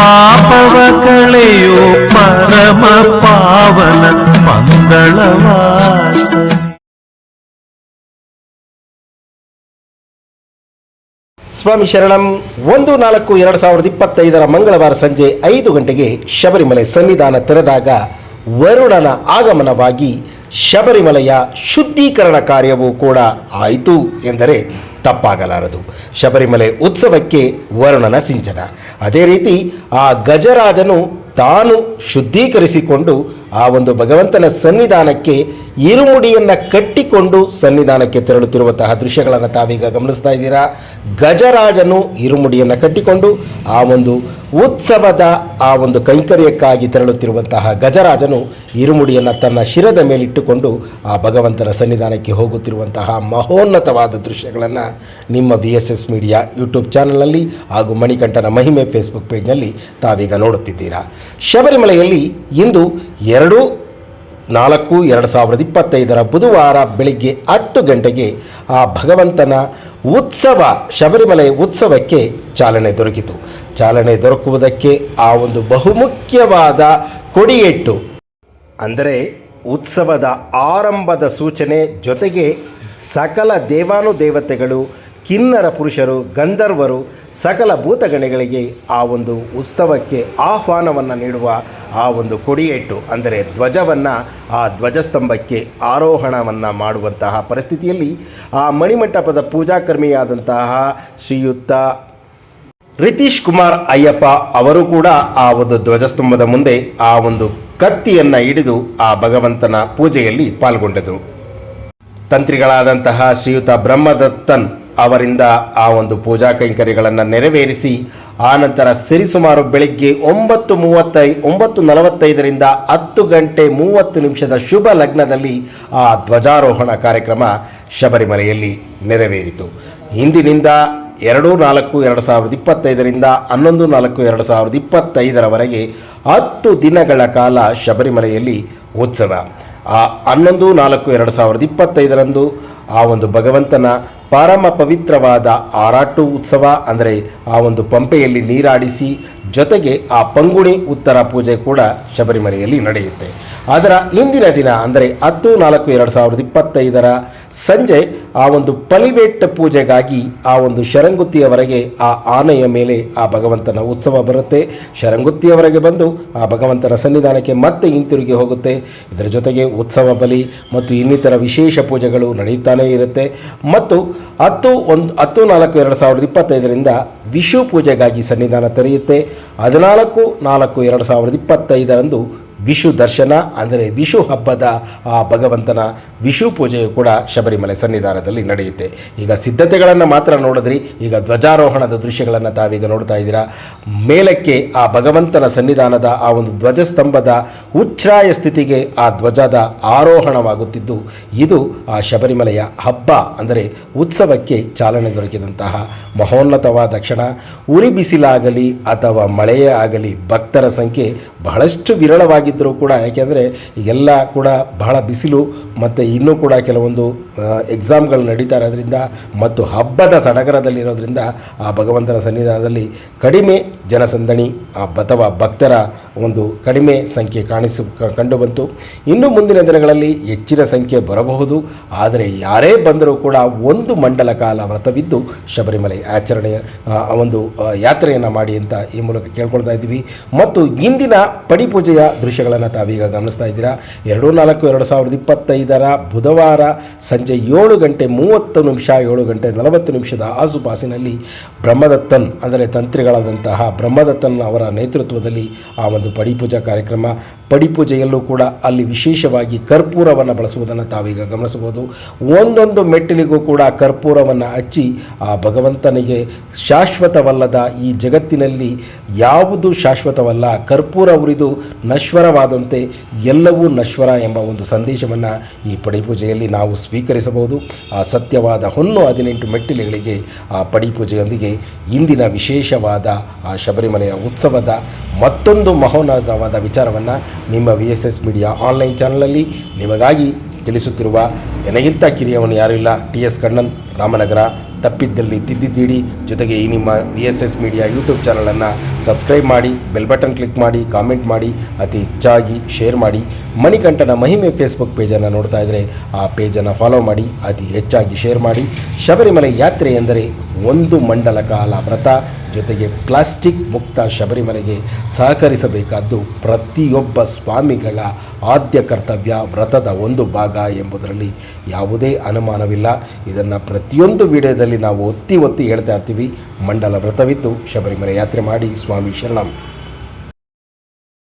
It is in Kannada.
ಪಾಪವ ಕಳೆಯೋ ಪರಮ ಪಾವನ ಮಂಗಳವಾಸ. ಸ್ವಾಮಿ ಶರಣಂ, ಒಂದು ನಾಲ್ಕು ಎರಡು ಸಾವಿರದ ಇಪ್ಪತ್ತೈದರ ಮಂಗಳವಾರ ಸಂಜೆ ಐದು ಗಂಟೆಗೆ ಶಬರಿಮಲೆ ಸನ್ನಿಧಾನ ತೆರೆದಾಗ ವರುಣನ ಆಗಮನವಾಗಿ ಶಬರಿಮಲೆಯ ಶುದ್ಧೀಕರಣ ಕಾರ್ಯವೂ ಕೂಡ ಆಯಿತು ಎಂದರೆ ತಪ್ಪಾಗಲಾರದು. ಶಬರಿಮಲೆ ಉತ್ಸವಕ್ಕೆ ವರುಣನ ಸಿಂಚನ. ಅದೇ ರೀತಿ ಆ ಗಜರಾಜನು ತಾನು ಶುದ್ಧೀಕರಿಸಿಕೊಂಡು ಆ ಒಂದು ಭಗವಂತನ ಸನ್ನಿಧಾನಕ್ಕೆ ಇರುಮುಡಿಯನ್ನು ಕಟ್ಟಿಕೊಂಡು ಸನ್ನಿಧಾನಕ್ಕೆ ತೆರಳುತ್ತಿರುವಂತಹ ದೃಶ್ಯಗಳನ್ನು ತಾವೀಗ ಗಮನಿಸ್ತಾ ಇದ್ದೀರಾ? ಗಜರಾಜನು ಇರುಮುಡಿಯನ್ನು ಕಟ್ಟಿಕೊಂಡು ಆ ಒಂದು ಉತ್ಸವದ ಆ ಒಂದು ಕೈಂಕರ್ಯಕ್ಕಾಗಿ ತೆರಳುತ್ತಿರುವಂತಹ ಗಜರಾಜನು ಇರುಮುಡಿಯನ್ನು ತನ್ನ ಶಿರದ ಮೇಲಿಟ್ಟುಕೊಂಡು ಆ ಭಗವಂತನ ಸನ್ನಿಧಾನಕ್ಕೆ ಹೋಗುತ್ತಿರುವಂತಹ ಮಹೋನ್ನತವಾದ ದೃಶ್ಯಗಳನ್ನು ನಿಮ್ಮ B S S media YouTube ಚಾನಲ್ನಲ್ಲಿ ಹಾಗೂ ಮಣಿಕಂಠನ ಮಹಿಮೆ ಫೇಸ್ಬುಕ್ ಪೇಜ್ನಲ್ಲಿ ತಾವೀಗ ನೋಡುತ್ತಿದ್ದೀರಾ? ಶಬರಿಮಲೆಯಲ್ಲಿ ಇಂದು ಎರಡು ನಾಲ್ಕು, ಎರಡು ಸಾವಿರದ ಇಪ್ಪತ್ತೈದರ ಬುಧವಾರ ಬೆಳಿಗ್ಗೆ ಹತ್ತು ಗಂಟೆಗೆ ಆ ಭಗವಂತನ ಉತ್ಸವ, ಶಬರಿಮಲೆ ಉತ್ಸವಕ್ಕೆ ಚಾಲನೆ ದೊರಕಿತು. ಚಾಲನೆ ದೊರಕುವುದಕ್ಕೆ ಆ ಒಂದು ಬಹುಮುಖ್ಯವಾದ ಕೊಡಿಯೇಟು, ಅಂದರೆ ಉತ್ಸವದ ಆರಂಭದ ಸೂಚನೆ ಜೊತೆಗೆ ಸಕಲ ದೇವಾನುದೇವತೆಗಳು ಕಿನ್ನರ ಪುರುಷರು, ಗಂಧರ್ವರು, ಸಕಲ ಭೂತಗಣಗಳಿಗೆ ಆ ಒಂದು ಉತ್ಸವಕ್ಕೆ ಆಹ್ವಾನವನ್ನು ನೀಡುವ ಆ ಒಂದು ಕೊಡಿಯೇಟು, ಅಂದರೆ ಧ್ವಜವನ್ನು ಆ ಧ್ವಜಸ್ತಂಭಕ್ಕೆ ಆರೋಹಣವನ್ನು ಮಾಡುವಂತಹ ಪರಿಸ್ಥಿತಿಯಲ್ಲಿ ಆ ಮಣಿಮಂಟಪದ ಪೂಜಾಕರ್ಮಿಯಾದಂತಹ ಶ್ರೀಯುತ ರಿತೀಶ್ ಕುಮಾರ್ ಅಯ್ಯಪ್ಪ ಅವರು ಕೂಡ ಆ ಒಂದು ಧ್ವಜಸ್ತಂಭದ ಮುಂದೆ ಆ ಒಂದು ಕತ್ತಿಯನ್ನು ಹಿಡಿದು ಆ ಭಗವಂತನ ಪೂಜೆಯಲ್ಲಿ ಪಾಲ್ಗೊಂಡರು. ತಂತ್ರಿಗಳಾದಂತಹ ಶ್ರೀಯುತ ಬ್ರಹ್ಮದತ್ತನ್ ಅವರಿಂದ ಆ ಒಂದು ಪೂಜಾ ಕೈಂಕರ್ಯಗಳನ್ನು ನೆರವೇರಿಸಿ, ಆನಂತರ ಸರಿಸುಮಾರು ಬೆಳಿಗ್ಗೆ ಒಂಬತ್ತು ಮೂವತ್ತೈ, ಒಂಬತ್ತು ನಲವತ್ತೈದರಿಂದ ಹತ್ತು ಗಂಟೆ ಮೂವತ್ತು ನಿಮಿಷದ ಶುಭ ಲಗ್ನದಲ್ಲಿ ಆ ಧ್ವಜಾರೋಹಣ ಕಾರ್ಯಕ್ರಮ ಶಬರಿಮಲೆಯಲ್ಲಿ ನೆರವೇರಿತು. ಇಂದಿನಿಂದ ಎರಡು ನಾಲ್ಕು ಎರಡು ಸಾವಿರದ ಇಪ್ಪತ್ತೈದರಿಂದ ಹನ್ನೊಂದು ನಾಲ್ಕು ಎರಡು ಸಾವಿರದ ಇಪ್ಪತ್ತೈದರವರೆಗೆ ಹತ್ತು ದಿನಗಳ ಕಾಲ ಶಬರಿಮಲೆಯಲ್ಲಿ ಉತ್ಸವ. ಆ ಹನ್ನೊಂದು, ನಾಲ್ಕು, ಎರಡು ಸಾವಿರದ ಇಪ್ಪತ್ತೈದರಂದು ಆ ಒಂದು ಭಗವಂತನ ಪರಮ ಪವಿತ್ರವಾದ ಆರಾಟು ಉತ್ಸವ, ಅಂದರೆ ಆ ಒಂದು ಪಂಪೆಯಲ್ಲಿ ನೀರಾಡಿಸಿ, ಜೊತೆಗೆ ಆ ಪಂಗುಣಿ ಉತ್ತರ ಪೂಜೆ ಕೂಡ ಶಬರಿಮಲೆಯಲ್ಲಿ ನಡೆಯುತ್ತೆ. ಅದರ ಇಂದಿನ ದಿನ, ಅಂದರೆ ಹತ್ತು, ನಾಲ್ಕು, ಎರಡು ಸಾವಿರದ ಇಪ್ಪತ್ತೈದರ ಸಂಜೆ ಆ ಒಂದು ಪಲಿವೇಟ್ ಪೂಜೆಗಾಗಿ ಆ ಒಂದು ಶರಂಗುತ್ತಿಯವರೆಗೆ ಆ ಆನೆಯ ಮೇಲೆ ಆ ಭಗವಂತನ ಉತ್ಸವ ಬರುತ್ತೆ. ಶರಂಗುತ್ತಿಯವರೆಗೆ ಬಂದು ಆ ಭಗವಂತನ ಸನ್ನಿಧಾನಕ್ಕೆ ಮತ್ತೆ ಹಿಂತಿರುಗಿ ಹೋಗುತ್ತೆ. ಇದರ ಜೊತೆಗೆ ಉತ್ಸವ ಬಲಿ ಮತ್ತು ಇನ್ನಿತರ ವಿಶೇಷ ಪೂಜೆಗಳು ನಡೆಯುತ್ತಾನೇ ಇರುತ್ತೆ. ಮತ್ತು ಹತ್ತು ಒಂದು, ಹತ್ತು ನಾಲ್ಕು ಎರಡು ಸಾವಿರದ ಇಪ್ಪತ್ತೈದರಿಂದ ವಿಷು ಪೂಜೆಗಾಗಿ ಸನ್ನಿಧಾನ ತೆರೆಯುತ್ತೆ. ಹದಿನಾಲ್ಕು ನಾಲ್ಕು ಎರಡು ಸಾವಿರದ ಇಪ್ಪತ್ತೈದರಂದು ವಿಷು ದರ್ಶನ ಅಂದರೆ ವಿಷು ಹಬ್ಬದ, ಆ, ಭಗವಂತನ ವಿಷು ಪೂಜೆಯು ಕೂಡ ಶಬರಿಮಲೆ ಸನ್ನಿಧಾನದಲ್ಲಿ ನಡೆಯುತ್ತೆ. ಈಗ ಸಿದ್ಧತೆಗಳನ್ನು ಮಾತ್ರ ನೋಡಿದ್ರಿ, ಈಗ ಧ್ವಜಾರೋಹಣದ ದೃಶ್ಯಗಳನ್ನು ತಾವೀಗ ನೋಡ್ತಾ ಇದ್ದೀರಾ. ಮೇಲಕ್ಕೆ ಆ ಭಗವಂತನ ಸನ್ನಿಧಾನದ ಆ ಒಂದು ಧ್ವಜಸ್ತಂಭದ ಉಚ್ಛ್ರಾಯ ಸ್ಥಿತಿಗೆ ಆ ಧ್ವಜದ ಆರೋಹಣವಾಗುತ್ತಿದ್ದು, ಇದು ಆ ಶಬರಿಮಲೆಯ ಹಬ್ಬ ಅಂದರೆ ಉತ್ಸವಕ್ಕೆ ಚಾಲನೆ ದೊರಕಿದಂತಹ ಮಹೋನ್ನತವಾದ ಕ್ಷಣ. ಉರಿ ಬಿಸಿಲಾಗಲಿ ಅಥವಾ ಮಳೆಯೇ ಆಗಲಿ ಭಕ್ತರ ಸಂಖ್ಯೆ ಬಹಳಷ್ಟು ವಿರಳವಾಗಿದ್ದರೂ ಕೂಡ, ಯಾಕೆಂದರೆ ಈಗೆಲ್ಲ ಕೂಡ ಬಹಳ ಬಿಸಿಲು ಮತ್ತು ಇನ್ನೂ ಕೂಡ ಕೆಲವೊಂದು ಎಕ್ಸಾಮ್ಗಳು ನಡೀತಾ ಇರೋದ್ರಿಂದ ಮತ್ತು ಹಬ್ಬದ ಸಡಗರದಲ್ಲಿರೋದ್ರಿಂದ ಆ ಭಗವಂತನ ಸನ್ನಿಧಾನದಲ್ಲಿ ಕಡಿಮೆ ಜನಸಂದಣಿ ಅಥವಾ ಭಕ್ತರ ಒಂದು ಕಡಿಮೆ ಸಂಖ್ಯೆ ಕಾಣಿಸು ಕಂಡುಬಂತು. ಇನ್ನು ಮುಂದಿನ ದಿನಗಳಲ್ಲಿ ಹೆಚ್ಚಿನ ಸಂಖ್ಯೆ ಬರಬಹುದು. ಆದರೆ ಯಾರೇ ಬಂದರೂ ಕೂಡ ಒಂದು ಮಂಡಲ ಕಾಲ ವ್ರತವಿದ್ದು ಶಬರಿಮಲೆ ಆಚರಣೆಯ ಒಂದು ಯಾತ್ರೆಯನ್ನು ಮಾಡಿ ಅಂತ ಈ ಮೂಲಕ ಕೇಳ್ಕೊಳ್ತಾ ಇದ್ದೀವಿ. ಮತ್ತು ಇಂದಿನ ಪಡಿಪೂಜೆಯ ದೃಶ್ಯಗಳನ್ನು ತಾವೀಗ ಗಮನಿಸ್ತಾ ಇದ್ದೀರಾ. ಎರಡು ನಾಲ್ಕು ಎರಡು ಸಾವಿರದ ಇಪ್ಪತ್ತೈದರ ಬುಧವಾರ ಸಂಜೆ ಏಳು ಗಂಟೆ ಮೂವತ್ತು ನಿಮಿಷ, ಏಳು ಗಂಟೆ ನಲವತ್ತು ನಿಮಿಷದ ಆಸುಪಾಸಿನಲ್ಲಿ ಬ್ರಹ್ಮದತ್ತನ್, ಅಂದರೆ ತಂತ್ರಿಗಳಾದಂತಹ ಬ್ರಹ್ಮದತ್ತನ್ ಅವರ ನೇತೃತ್ವದಲ್ಲಿ ಆ ಒಂದು ಪಡಿಪೂಜಾ ಕಾರ್ಯಕ್ರಮ. ಪಡಿಪೂಜೆಯಲ್ಲೂ ಕೂಡ ಅಲ್ಲಿ ವಿಶೇಷವಾಗಿ ಕರ್ಪೂರವನ್ನು ಬಳಸುವುದನ್ನು ತಾವೀಗ ಗಮನಿಸಬಹುದು. ಒಂದೊಂದು ಮೆಟ್ಟಿಲಿಗೂ ಕೂಡ ಕರ್ಪೂರವನ್ನು ಹಚ್ಚಿ ಆ ಭಗವಂತನಿಗೆ ಶಾಶ್ವತವಲ್ಲದ ಈ ಜಗತ್ತಿನಲ್ಲಿ ಯಾವುದು ಶಾಶ್ವತವಲ್ಲ, ಕರ್ಪೂರ ಉರಿದು ನಶ್ವರವಾದಂತೆ ಎಲ್ಲವೂ ನಶ್ವರ ಎಂಬ ಒಂದು ಸಂದೇಶವನ್ನು ಈ ಪಡಿಪೂಜೆಯಲ್ಲಿ ನಾವು ಸ್ವೀಕರಿಸಬಹುದು. ಆ ಸತ್ಯವಾದ ಹೊನ್ನು ಹದಿನೆಂಟು ಮೆಟ್ಟಿಲುಗಳಿಗೆ ಆ ಪಡಿಪೂಜೆಯೊಂದಿಗೆ ಇಂದಿನ ವಿಶೇಷವಾದ ಆ ಶಬರಿಮಲೆಯ ಉತ್ಸವದ ಮತ್ತೊಂದು ಮಹೋನ್ನತವಾದ ವಿಚಾರವನ್ನು ನಿಮ್ಮ V S S media online ಚಾನಲಲ್ಲಿ ನಿಮಗಾಗಿ ತಿಳಿಸುತ್ತಿರುವ ನನಗಿಂತ ಕಿರಿಯವನು ಯಾರೂ ಇಲ್ಲ. T S Kannan, Ramanagara. ತಪ್ಪಿದ್ದಲ್ಲಿ ತಿದ್ದಿದ್ದೀಡಿ ಜೊತೆಗೆ ಈ ನಿಮ್ಮ V S S media YouTube ಚಾನಲನ್ನು ಸಬ್ಸ್ಕ್ರೈಬ್ ಮಾಡಿ, ಬೆಲ್ ಬಟನ್ ಕ್ಲಿಕ್ ಮಾಡಿ, ಕಾಮೆಂಟ್ ಮಾಡಿ, ಅತಿ ಹೆಚ್ಚಾಗಿ ಶೇರ್ ಮಾಡಿ. ಮಣಿಕಂಠನ ಮಹಿಮೆ ಫೇಸ್ಬುಕ್ ಪೇಜನ್ನು ನೋಡ್ತಾ ಇದ್ದರೆ ಆ ಪೇಜನ್ನು ಫಾಲೋ ಮಾಡಿ, ಅತಿ ಹೆಚ್ಚಾಗಿ ಶೇರ್ ಮಾಡಿ. ಶಬರಿಮಲೆ ಯಾತ್ರೆ ಎಂದರೆ ಒಂದು ಮಂಡಲ ಕಾಲ ವ್ರತ. ಜೊತೆಗೆ ಪ್ಲಾಸ್ಟಿಕ್ ಮುಕ್ತ ಶಬರಿಮಲೆಗೆ ಸಹಕರಿಸಬೇಕಾದ್ದು ಪ್ರತಿಯೊಬ್ಬ ಸ್ವಾಮಿಗಳ ಆದ್ಯ ಕರ್ತವ್ಯ ವ್ರತದ ಒಂದು ಭಾಗ ಎಂಬುದರಲ್ಲಿ ಯಾವುದೇ ಅನುಮಾನವಿಲ್ಲ. ಇದನ್ನು ಪ್ರತಿಯೊಂದು ವಿಡಿಯೋದಲ್ಲಿ ನಾವು ಒತ್ತಿ ಒತ್ತಿ ಹೇಳ್ತಾ ಇರ್ತೀವಿ. ಮಂಡಲ ವ್ರತವಿತ್ತು, ಶಬರಿಮಲೆ ಯಾತ್ರೆ ಮಾಡಿ ಸ್ವಾಮಿ ಶರಣಂ.